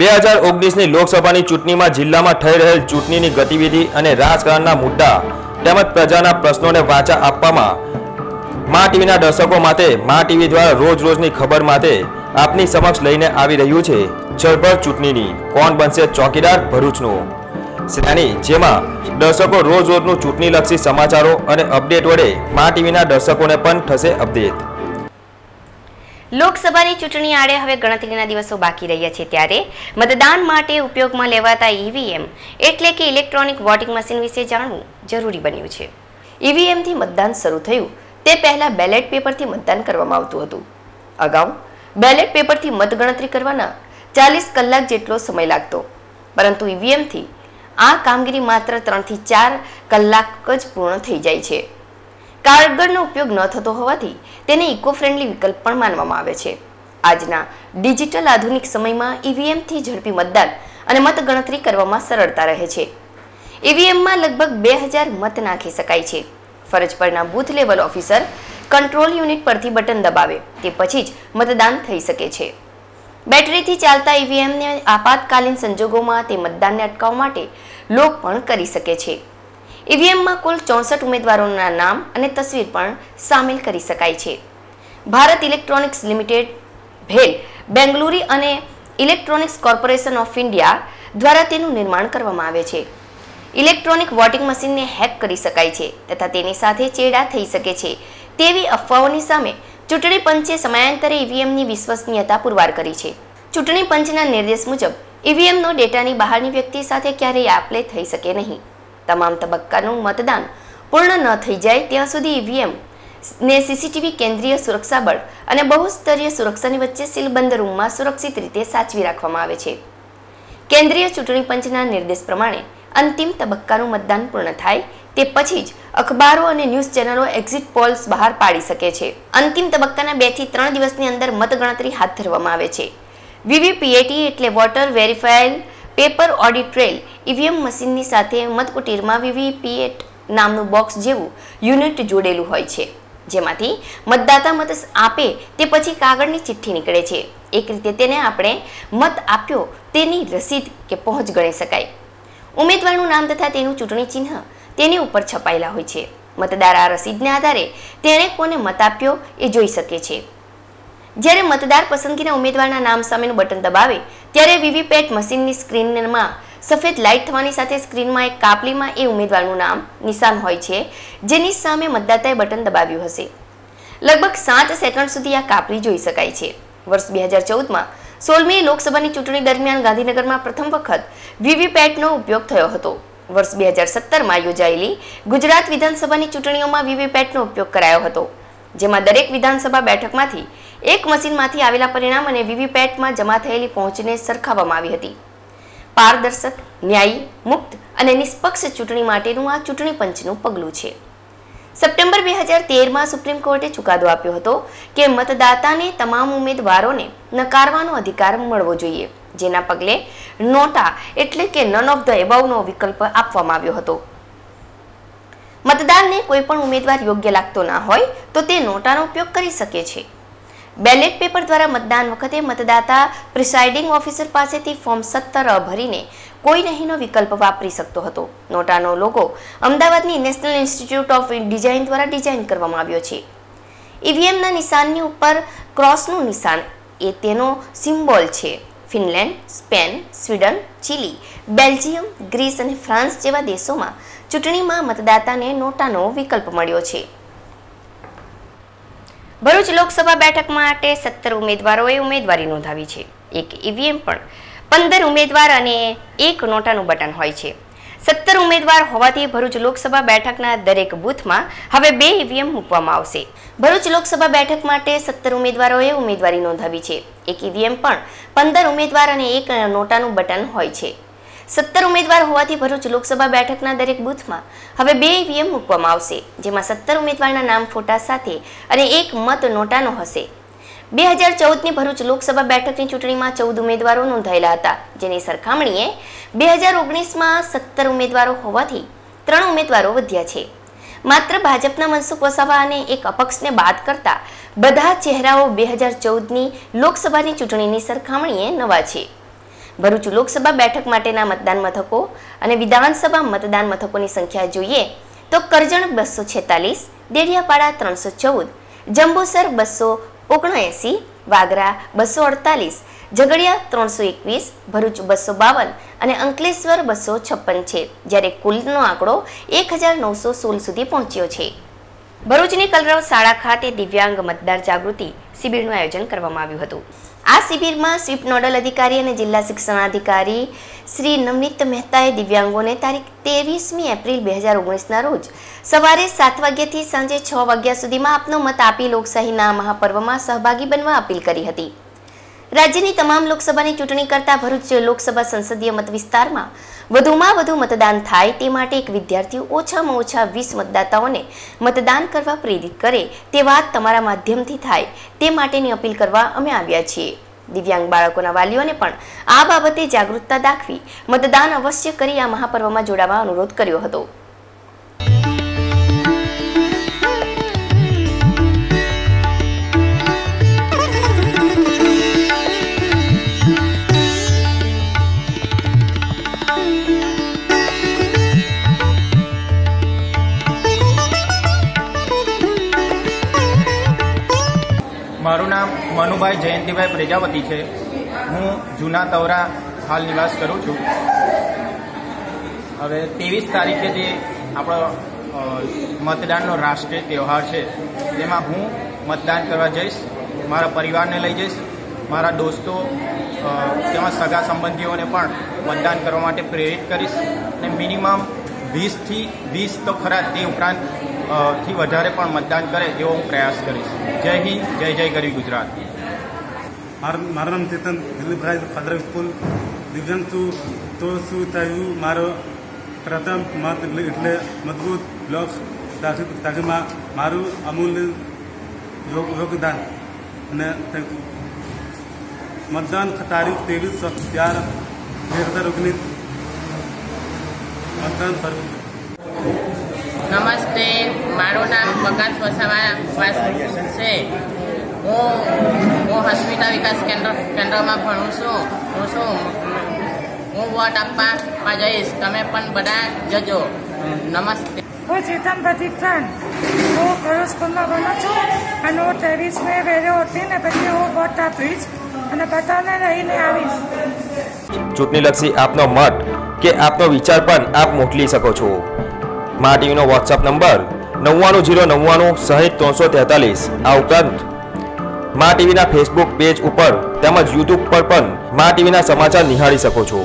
બે હજાર ઓગણીસની લોકસભાની ચૂંટણીમાં જિલ્લામાં થઈ રહેલ ચૂંટણીની ગતિવિધિ અને રાજકારણના મુદ્દા તેમજ પ્રજાના પ્રશ્નોને વાચા આપવામાં મા ટીવીના દર્શકો માટે, મા ટીવી દ્વારા રોજ રોજની ખબર માટે આપની સમક્ષ લઈને આવી રહ્યું છે જળભર ચૂંટણીની. કોણ બનશે ચોકીદાર? ભરૂચનું. શ્રેણી જેમાં દર્શકો રોજ રોજનું ચૂંટણીલક્ષી સમાચારો અને અપડેટ વડે મા ટીવીના દર્શકોને પણ થશે અપડેટ. લોકસભાની ચૂંટણી આડે હવે ગણતરીના દિવસો બાકી રહ્યા છે ત્યારે મતદાન માટે ઉપયોગમાં લેવાતા ઈવીએમ એટલે કે ઇલેક્ટ્રોનિક વોટિંગ મશીન વિશે જાણવું જરૂરી બન્યું છે. ઈવીએમથી મતદાન શરૂ થયું, તે પહેલાં બેલેટ પેપરથી મતદાન કરવામાં આવતું હતું. અગાઉ બેલેટ પેપરથી મતગણતરી કરવાના ચાલીસ કલાક જેટલો સમય લાગતો, પરંતુ ઈવીએમથી આ કામગીરી માત્ર ત્રણથી ચાર કલાક જ પૂર્ણ થઈ જાય છે. કાગળનો ઉપયોગ ન થતો હોવાથી તેને ઇકો ફ્રેન્ડલી વિકલ્પ પણ માનવામાં આવે છે. આજના ડિજિટલ આધુનિક સમયમાં ઈવીએમથી ઝડપી મતદાન અને મતગણતરી કરવામાં સરળતા રહે છે. ઈવીએમમાં લગભગ બે હજાર મત નાખી શકાય છે. ફરજ પરના booth level officer control unit પરથી બટન દબાવે તે પછી જ મતદાન થઈ શકે છે. બેટરીથી ચાલતા ઈવીએમને આપાતકાલીન સંજોગોમાં તે મતદાનને અટકાવવા માટે લોક પણ કરી શકે છે. ઈવીએમમાં કુલ ચોસઠ ઉમેદવારોના નામ અને તસવીર પણ સામેલ કરી શકાય છે. ભારત ઇલેક્ટ્રોનિક્સ લિમિટેડ, ભેલ, બેંગલુરુ અને ઇલેક્ટ્રોનિક્સ કોર્પોરેશન ઓફ ઇન્ડિયા દ્વારા તેનું નિર્માણ કરવામાં આવે છે. ઇલેક્ટ્રોનિક વોટિંગ મશીનને હેક કરી શકાય છે તથા તેની સાથે ચેડા થઈ શકે છે તેવી અફવાઓની સામે ચૂંટણી પંચે સમયાંતરે ઈવીએમની વિશ્વસનીયતા પુરવાર કરી છે. ચૂંટણી પંચના નિર્દેશ મુજબ ઈવીએમનો ડેટાની બહારની વ્યક્તિ સાથે ક્યારેય આપલે થઈ શકે નહીં. તમામ તબક્કાનું મતદાન પૂર્ણ ન થઈ જાય ત્યાં સુધી ઈવીએમ ને સીસીટીવી કેન્દ્રીય સુરક્ષા બળ અને બહુસ્તરીય સુરક્ષાની વચ્ચે સીલબંધ રૂમમાં સુરક્ષિત રીતે સાચવી રાખવામાં આવે છે. કેન્દ્રીય ચૂંટણી પંચના નિર્દેશ પ્રમાણે અંતિમ તબક્કાનું મતદાન પૂર્ણ થાય તે પછી જ અખબારો અને ન્યૂઝ ચેનલો એક્ઝિટ પોલ્સ બહાર પાડી શકે છે. અંતિમ તબક્કાના બેથી ત્રણ દિવસની અંદર મતગણતરી હાથ ધરવામાં આવે છે. વીવીપીએટી એટલે voter verified paper audit trail EVM મશીનની સાથે મતકુટીરમાં વીવીપીએટ નામનું બોક્સ જેવું યુનિટ જોડેલું હોય છે. જેમાંથી મતદાતા મત આપે તે પછી કાગળની ચિઠ્ઠી નીકળે છે. એક રીતે તેને આપણે મત આપ્યો તેની રસીદ કે પહોંચ ગણી શકાય. ઉમેદવારનું નામ તથા તેનું ચૂંટણી ચિહ્ન તેની ઉપર છપાયેલા હોય છે. મતદાર આ રસીદને આધારે તેણે કોને મત આપ્યો એ જોઈ શકે છે. જ્યારે મતદાર પસંદગીના ઉમેદવારના નામ સામેનું બટન દબાવે, ત્યારે વીવીપેટ મશીનની સ્ક્રીનમાં સફેદ લાઇટ થવાની સાથે સ્ક્રીનમાં એક કાપલીમાં એ ઉમેદવારનું નામ નિશાન હોય છે, જેની સામે મતદાતાએ બટન દબાવ્યું હશે. લગભગ સાત સેકન્ડ સુધી આ કાપલી જોઈ શકાય છે. વર્ષ બે હજાર ચૌદમાં સોળમી લોકસભાની ચૂંટણી દરમિયાન ગાંધીનગરમાં પ્રથમ વખત વીવીપેટનો ઉપયોગ થયો હતો. વર્ષ બે હજાર સત્તરમાં યોજાયેલી ગુજરાત વિધાનસભાની ચૂંટણીઓમાં વીવીપેટનો ઉપયોગ કરાયો હતો, જેમાં દરેક વિધાનસભા બેઠકમાંથી એક મશીનમાંથી આવેલા પરિણામ અને વીવીપેટમાં જમા થયેલી પહોંચને સરખાવવામાં આવી હતી. પારદર્શક, ન્યાયી, મુક્ત અને નિષ્પક્ષ ચૂંટણી માટેનું આ ચૂંટણી પંચનું પગલું છે. સપ્ટેમ્બર બે હજાર તેરમાં સુપ્રીમ કોર્ટે ચુકાદો આપ્યો હતો કે મતદાતાને તમામ ઉમેદવારોને નકારવાનો અધિકાર મળવો જોઈએ, જેના પગલે નોટા એટલે કે નન ઓફ ધ એબાવનો વિકલ્પ આપવામાં આવ્યો હતો. મતદારને કોઈ પણ ઉમેદવાર યોગ્ય લાગતો ના હોય તો તે નોટાનો ઉપયોગ કરી શકે છે. બેલેટ પેપર દ્વારા મતદાન વખતે મતદાતા પ્રિસાઇડિંગ ઓફિસર પાસેથી ફોર્મ સત્તર ભરીને કોઈ નહીંનો વિકલ્પ વાપરી શકતો હતો. નોટાનો લોગો અમદાવાદની નેશનલ ઇન્સ્ટિટ્યૂટ ઓફ ડિઝાઇન દ્વારા ડિઝાઇન કરવામાં આવ્યો છે. ઈવીએમના નિશાનની ઉપર ક્રોસનું નિશાન, એ તેનો સિમ્બોલ છે. Finland, Spain, Sweden, Chile, Belgium, Greece અને ફ્રાન્સ જેવા દેશોમાં ચૂંટણીમાં મતદાતાને નોટાનો વિકલ્પ મળ્યો છે. ભરૂચ લોકસભા બેઠક માટે સત્તર ઉમેદવારોએ ઉમેદવારી નોંધાવી છે. એક ઈવીએમ પણ. પંદર ઉમેદવાર અને એક નોટાનું બટન હોય છે. સત્તર ઉમેદવાર હોવાથી ભરૂચ લોકસભા બેઠકના દરેક બૂથમાં હવે બે ઈવીએમ મૂકવામાં આવશે. ભરૂચ લોકસભા બેઠક માટે સત્તર ઉમેદવારોએ ઉમેદવારી નોંધાવી છે. એક ઈવીએમ પણ. પંદર ઉમેદવાર અને એક નોટાનું બટન હોય છે. સત્તર ઉમેદવાર હોવાથી ભરૂચ લોકસભા બેઠકના દરેક બૂથમાં હવે બે ઈવીએમ મૂકવામાં આવશે, જેમાં સત્તર ઉમેદવારના નામ ફોટા સાથે અને એક મત નોટાનો હશે. બે હજાર ચૌદની ભરૂચ લોકસભા બેઠકની ચૂંટણીમાં ચૌદ ઉમેદવારો નોંધાયેલા હતા, જેની સરખામણીએ બે હજાર ઓગણીસમાં સત્તર ઉમેદવારો હોવાથી ત્રણ ઉમેદવારો વધ્યા છે. માત્ર ભાજપના મનસુખ વસાવા અને એક અપક્ષને બાદ કરતા બધા ચહેરાઓ બે હજાર ચૌદની લોકસભાની ચૂંટણીની સરખામણીએ નવા છે. ભરૂચ લોકસભા બેઠક માટેના મતદાન મથકો અને વિધાનસભા મતદાન મથકોની સંખ્યા જોઈએ તો કરજણ બસો છેતાલીસ, દેડિયાપાડા ત્રણસો ચૌદ, જંબુસર બસો ઓગણએંસી, વાગરા બસો અડતાલીસ, ઝઘડિયા ત્રણસો એકવીસ, ભરૂચ બસો બાવન અને અંકલેશ્વર બસો છપ્પન છે, જ્યારે કુલનો આંકડો એક હજાર નવસો સોળ સુધી પહોંચ્યો છે. ભરૂચની કલરવ શાળા ખાતે દિવ્યાંગ મતદાર જાગૃતિ શિબિરનું આયોજન કરવામાં આવ્યું હતું. આ શિબિરમાં સ્વીપ નોડલ અધિકારી અને જિલ્લા શિક્ષણાધિકારી શ્રી નવનીત મહેતાએ દિવ્યાંગોને તારીખ ત્રેવીસમી એપ્રિલ બે હજાર ઓગણીસના રોજ સવારે સાત વાગ્યાથી સાંજે છ વાગ્યા સુધીમાં આપનો મત આપી લોકશાહીના મહાપર્વમાં સહભાગી બનવા અપીલ કરી હતી. રાજ્યની તમામ લોકસભાની ચૂંટણી કરતા ભરૂચ લોકસભા સંસદીય મત વિસ્તારમાં વધુમાં વધુ મતદાન થાય તે માટે એક વિદ્યાર્થીઓ ઓછામાં ઓછા વીસ મતદાતાઓને મતદાન કરવા પ્રેરિત કરે તે વાત તમારા માધ્યમથી થાય તે માટેની અપીલ કરવા અમે આવ્યા છીએ. દિવ્યાંગ બાળકોના વાલીઓને પણ આ બાબતે જાગૃતતા દાખવી મતદાન અવશ્ય કરી આ મહાપર્વમાં જોડાવા અનુરોધ કર્યો હતો. મનુભાઈ જયંતિભાઈ પ્રજાપતિ છે. હું જૂના તવરા હાલ નિવાસ કરું છું. હવે ત્રેવીસ તારીખે જે આપણો મતદાનનો રાષ્ટ્રીય તહેવાર છે તેમાં હું મતદાન કરવા જઈશ, મારા પરિવારને લઈ જઈશ, મારા દોસ્તો તેમાં સગા સંબંધીઓને પણ મતદાન કરવા માટે પ્રેરિત કરીશ. અને મિનિમમ વીસથી વીસ તો ખરા તે ઉપરાંત થી વધારે પણ મતદાન કરે એવો હું પ્રયાસ કરીશ. જય હિન્દ, જય જય ગરી ગુજરાત. મારું નામ ચેતન, દિલીપભાઈ ફાધર સ્કૂલ દિવ્યાંગ છું, તો શું થયું મારો પ્રથમ મત એટલે મજબૂત બ્લોક તાકીમાં મારું અમૂલ્ય યોગદાન. અને મતદાન તારીખ ત્રેવીસ ચાર બે હજાર ઓગણીસ. મતદાન કરવું નમસ્તે. મારું નામ પ્રકાશ વસાવા છે. હું હું હોસ્પિટલ વિકાસ કેન્દ્ર કેન્દ્રમાં ભણું છું. હું શું? હું વોટ આપવા જઈશ. તમે પણ બધા જજો. નમસ્તે. હું ચેતન પ્રતિક્ષણ હું કયો સ્કૂલમાં ભણું છું અને હું ત્રેવીસ મે વહેલો ઉઠીને પછી હું વોટ આપીશ અને બધાને લઈને આવીશ. ચૂંટણીલક્ષી આપનો મત કે આપનો વિચાર પણ આપ મોકલી શકો છો. મા ટીવીનો વોટ્સઅપ નંબર નવ્વાણું જીરો નવ્વાણું સહિત ત્રણસો તેતાલીસ. આ ઉપરાંત મા ટીવીના ફેસબુક પેજ ઉપર તેમજ યુટ્યુબ પર પણ મા ટીવીના સમાચાર નિહાળી શકો છો.